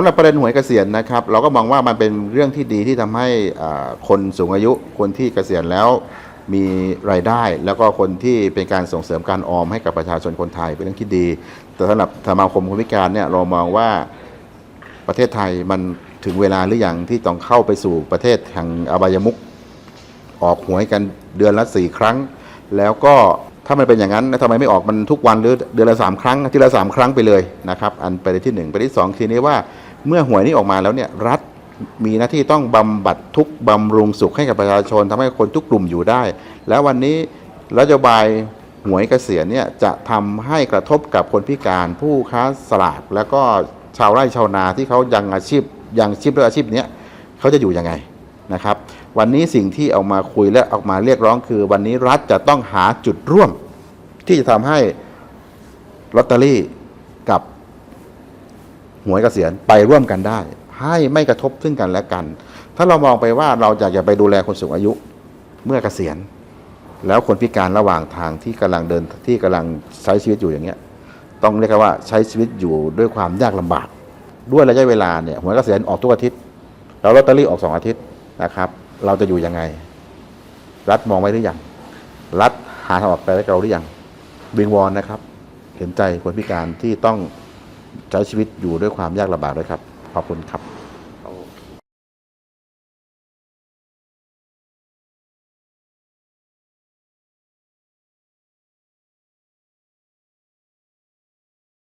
ำหรับประเด็นหวยเกษียณนะครับ เราก็มองว่ามันเป็นเรื่องที่ดีที่ทำให้คนสูงอายุคนที่เกษียณแล้วมีรายได้ แล้วก็คนที่เป็นการส่งเสริมการออมให้กับประชาชนคนไทยเป็นเรื่องที่ดี แต่สำหรับสมาคมคนพิการเนี่ยเรามองว่าประเทศไทยมันถึงเวลาหรือยังที่ต้องเข้าไปสู่ประเทศแห่งอบายมุขออกหวยกันเดือนละสี่ครั้ง แล้วก็ถ้ามันเป็นอย่างนั้นแล้วทำไมไม่ออกมันทุกวันหรือเดือนละสามครั้งทีละสามครั้งไปเลยนะครับ อันประเด็นที่หนึ่งประเด็นที่สองทีนี้ว่า เมื่อหวยนี้ออกมาแล้วเนี่ยรัฐมีหน้าที่ต้องบำบัดทุกบำรุงสุขให้กับประชาชนทำให้คนทุกกลุ่มอยู่ได้ แล้ววันนี้นโยบายหวยเกษียณเนี่ยจะทำให้กระทบกับคนพิการผู้ค้าสลากแล้วก็ชาวไร่ชาวนาที่เขายังอาชีพยังชีพด้วยอาชีพเนี้ยเขาจะอยู่ยังไงนะครับ วันนี้สิ่งที่เอามาคุยและออกมาเรียกร้องคือ วันนี้รัฐจะต้องหาจุดร่วม ที่จะทำให้ลอตเตอรี่กับ หวยเกษียณไปร่วมกันได้ ให้ไม่กระทบซึ่งกันและกัน ถ้าเรามองไปว่าเราอยากจะไปดูแลคนสูงอายุเมื่อเกษียณ แล้วคนพิการระหว่างทางที่กำลังเดินที่กำลังใช้ชีวิตอยู่อย่างเงี้ยต้องเรียกว่าใช้ชีวิตอยู่ด้วยความยากลำบาก ด้วยระยะเวลาเนี่ยหวยเกษียณออกทุกอาทิตย์แล้วลอตเตอรี่ออกสองอาทิตย์นะครับเราจะอยู่ยังไง รัฐมองไว้หรือยัง รัฐหาทางออกไปให้เราหรือยังวิงวอนนะครับ เห็นใจคนพิการที่ต้อง ใช้ชีวิตอยู่ด้วยความยากลำบากด้วยครับ ขอบคุณครับ